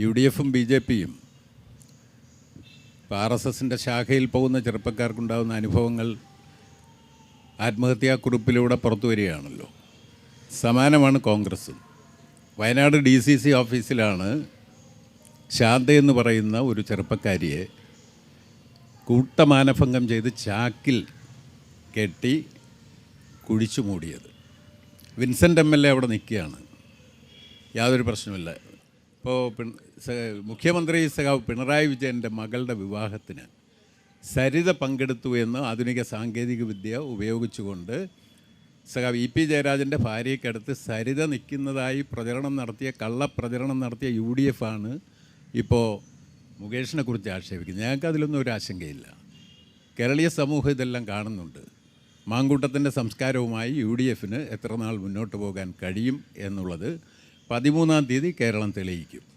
U D എഫും B J പിയും R S എസിന്റെ ശാഖയിൽ പോകുന്ന ചെറുപ്പക്കാർക്കുണ്ടാകുന്ന അനുഭവങ്ങൾ ആത്മഹത്യാക്കുറിപ്പിലൂടെ പുറത്തു വരികയാണല്ലോ. സമാനമാണ് കോൺഗ്രസ്. വയനാട് ഡി സി സി ഓഫീസിലാണ് ശാന്ത എന്ന് പറയുന്ന ഒരു ചെറുപ്പക്കാരിയെ കൂട്ടമാനഭംഗം ചെയ്ത് ചാക്കിൽ കെട്ടി കുഴിച്ചു മൂടിയത്. വിൻസെന്റ് എം എൽ എ അവിടെ നിൽക്കുകയാണ്. യാതൊരു പ്രശ്നമില്ല ഇപ്പോൾ മുഖ്യമന്ത്രി സഖാവ് പിണറായി വിജയന്റെ മകളുടെ വിവാഹത്തിന് സരിത പങ്കെടുത്തു എന്ന് ആധുനിക സാങ്കേതിക വിദ്യ ഉപയോഗിച്ചുകൊണ്ട് സഖാവ് ഇ പി ജയരാജന്റെ ഭാര്യയ്ക്കടുത്ത് സരിത നിൽക്കുന്നതായി പ്രചരണം നടത്തിയ കള്ളപ്രചരണം നടത്തിയ യു ഡി എഫ് ആണ് ഇപ്പോൾ മുകേഷിനെ കുറിച്ച് ആക്ഷേപിക്കുന്നത്. ഞങ്ങൾക്ക് അതിലൊന്നും ഒരു ആശങ്കയില്ല. കേരളീയ സമൂഹം ഇതെല്ലാം കാണുന്നുണ്ട്. മാങ്കൂട്ടത്തിന്റെ സംസ്കാരവുമായി യു ഡി എഫിന് എത്ര നാൾ മുന്നോട്ട് പോകാൻ കഴിയും എന്നുള്ളത് പതിമൂന്നാം തീയതി കേരളം തെളിയിക്കും.